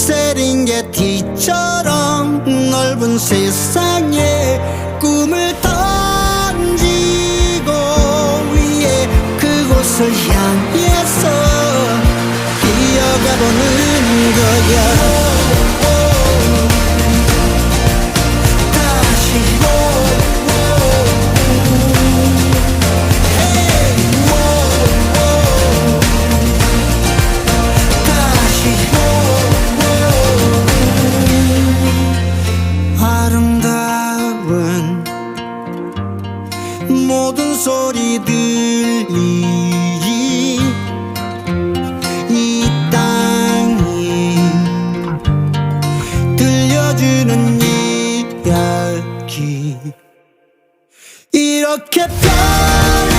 세렝게티처럼 넓은 세상에 꿈을 던지고 위에 그곳을 향해서 기어가보는 거야 모든 소리들이 이 땅이 들려주는 이야기. 이렇게 변